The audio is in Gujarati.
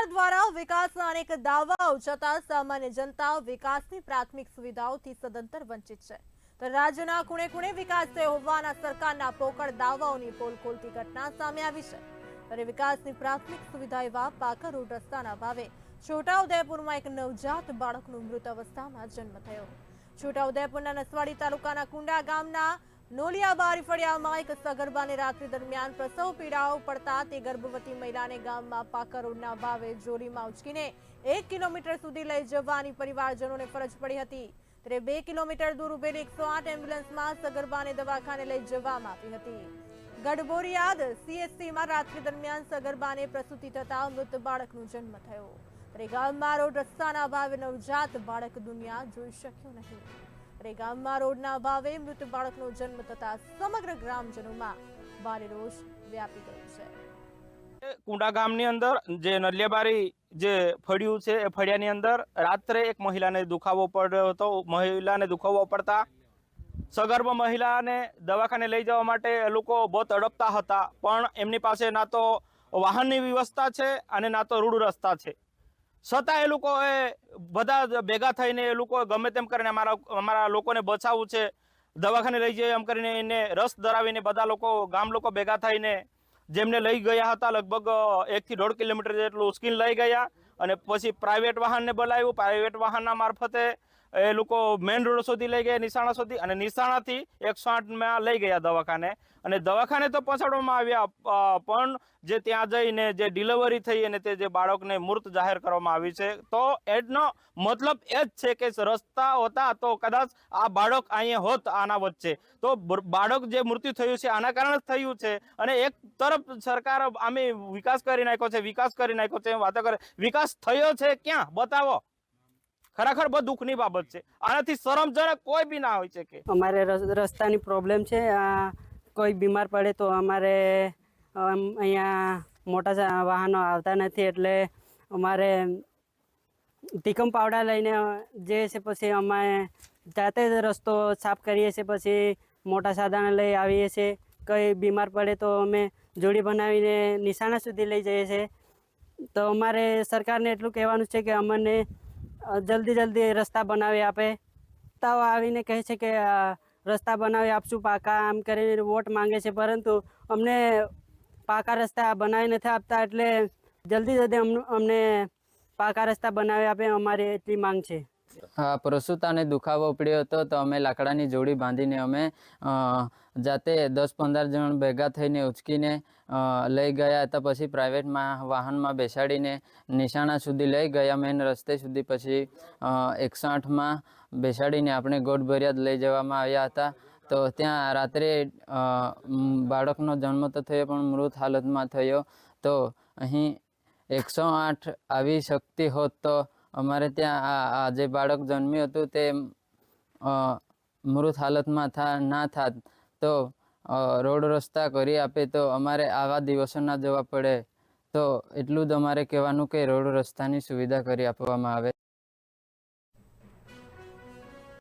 સરકાર દ્વારા વિકાસના અનેક દાવાઓ છતાં સામાન્ય જનતા વિકાસની પ્રાથમિક સુવિધાઓથી સદંતર વંચિત છે. તો રાજ્યના ખૂણે ખૂણે વિકાસ થયો હોવાના સરકારના પોકળ દાવાઓની પોલ ખોલતી ઘટના સામે આવી છે. ત્યારે વિકાસની પ્રાથમિક સુવિધા એવા પાકા રોડ રસ્તાના ભાવે છોટાઉદેપુરમાં એક નવજાત બાળકનું મૃત અવસ્થામાં જન્મ થયો. છોટાઉદેપુરના નસવાડી તાલુકાના કુંડા ગામના નોલિયા બારી ફળિયામાં એક સગર્ભાને રાત્રિ દરમિયાન પ્રસવ પીડાઓ પડતા તે ગર્ભવતી મહિલાને ગામમાં પાકા ભાવે જોરીમાં ઉચકીને એક કિલોમીટર સુધી લઈ જવાની પરિવારજનોને ફરજ પડી હતી. ત્યારે બે કિલોમીટર દૂર ઉભેલી એકસો આઠ એમ્બ્યુલન્સમાં સગર્ભાને દવાખાને લઈ જવામાં આવી હતી. ગઢબોરિયાદ સીએસસીમાં રાત્રિ દરમિયાન સગર્ભાને પ્રસૂતિ થતા મૃત બાળકનો જન્મ થયો. ત્યારે ગામમાં રોડ રસ્તાના અભાવે નવજાત બાળક દુનિયા જોઈ શક્યો નહીં. ત્યારે ગામમાં રોડના અભાવે મૃત બાળકનો જન્મ થતા સમગ્ર ગ્રામજનોમાં ભારે રોષ વ્યાપી ગયો છે. કુંડા ગામની અંદર જે નલિયાબારી જે ફળિયું છે એ ફળિયાની અંદર રાત્રે એક મહિલાને દુખાવો પડ્યો હતો. મહિલાને દુખાવો પડતા સગર્ભ મહિલાને દવાખાને લઈ જવા માટે એ લોકો બહુ તડપતા હતા. પણ એમની પાસે ના તો વાહનની વ્યવસ્થા છે અને ના તો રૂડ રસ્તા છે. છતાં એ લોકોએ બધા ભેગા થઈને એ લોકો ગમે તેમ કરીને અમારા અમારા લોકોને બચાવવું છે. દવાખાને લઈ જઈએ એમ કરીને એને રસ ધરાવીને બધા લોકો, ગામ લોકો ભેગા થઈને જેમને લઈ ગયા હતા લગભગ એકથી દોઢ કિલોમીટર જેટલું ઉશ્કીન લઈ ગયા અને પછી પ્રાઇવેટ વાહનને બોલાવ્યું. પ્રાઇવેટ વાહનના મારફતે એ લોકો મેઇન રોડ સુધી લઈ ગયા, નિશાણા સુધી. અને નિશાણાથી એકસો આઠમાં લઈ ગયા દવાખાને. અને દવાખાને તો પહોંચાડવામાં આવ્યા પણ જે ત્યાં જઈને જે ડિલિવરી થઈ અને તે જે બાળકને મૃત જાહેર કરવામાં આવી છે, તો એનો મતલબ એ જ છે કે રસ્તા હોતા તો કદાચ આ બાળક અહીંયા હોત, આના વચ્ચે. તો બાળક જે મૃત્યુ થયું છે, આના કારણે થયું છે. અને એક તરફ સરકાર આમે વિકાસ કરી નાખ્યો છે, વિકાસ કરી નાખ્યો છે વાતો કરે. વિકાસ થયો છે ક્યાં? બતાવો. ખરેખર બહુ દુઃખની બાબત છે. આનાથી શરમજનક કોઈ બી ના હોય છે કે અમારે રસ- રસ્તાની પ્રોબ્લેમ છે. કોઈ બીમાર પડે તો અમારે અહીંયા મોટા વાહનો આવતા નથી એટલે અમારે ટીકમ પાવડા લઈને જે છે પછી અમે જાતે જ રસ્તો સાફ કરીએ છીએ. પછી મોટા સાધન લઈ આવીએ છીએ. કંઈ બીમાર પડે તો અમે જોડી બનાવીને નિશાણા સુધી લઈ જઈએ છીએ. તો અમારે સરકારને એટલું કહેવાનું છે કે અમને જલ્દી જલ્દી રસ્તા બનાવી આપે. તાવ આવીને કહે છે કે રસ્તા બનાવી આપશું, પાકા આમ કરીને વોટ માંગે છે. પરંતુ અમને પાકા રસ્તા બનાવી નથી આપતા એટલે જલ્દી જલ્દી અમને પાકા રસ્તા બનાવી આપે, અમારી એટલી માંગ છે. હા, પ્રસૂતાને દુખાવો પડ્યો હતો, તો અમે લાકડાની જોડી બાંધીને અમે જાતે દસ પંદર જણ ભેગા થઈને ઉચકીને લઈ ગયા હતા. પછી પ્રાઇવેટમાં વાહનમાં બેસાડીને નિશાણા સુધી લઈ ગયા. મેન રસ્તે સુધી પછી એકસો આઠમાં બેસાડીને આપણે ગોઠભર્યા ભર્યા લઈ જવામાં આવ્યા હતા. તો ત્યાં રાત્રે બાળકનો જન્મ તો થયો, પણ મૃત હાલતમાં થયો. તો અહીં એકસો આઠ આવી શકતી હોત તો અમારે ત્યાં આ જે બાળક જન્મ્યું હતું તે મૃત હાલતમાં થા ના થાત. તો રોડ રસ્તા કરી આપે તો અમારે આવા દિવસો ના જવા પડે. તો એટલું જ અમારે કહેવાનું કે રોડ રસ્તાની સુવિધા કરી આપવામાં આવે.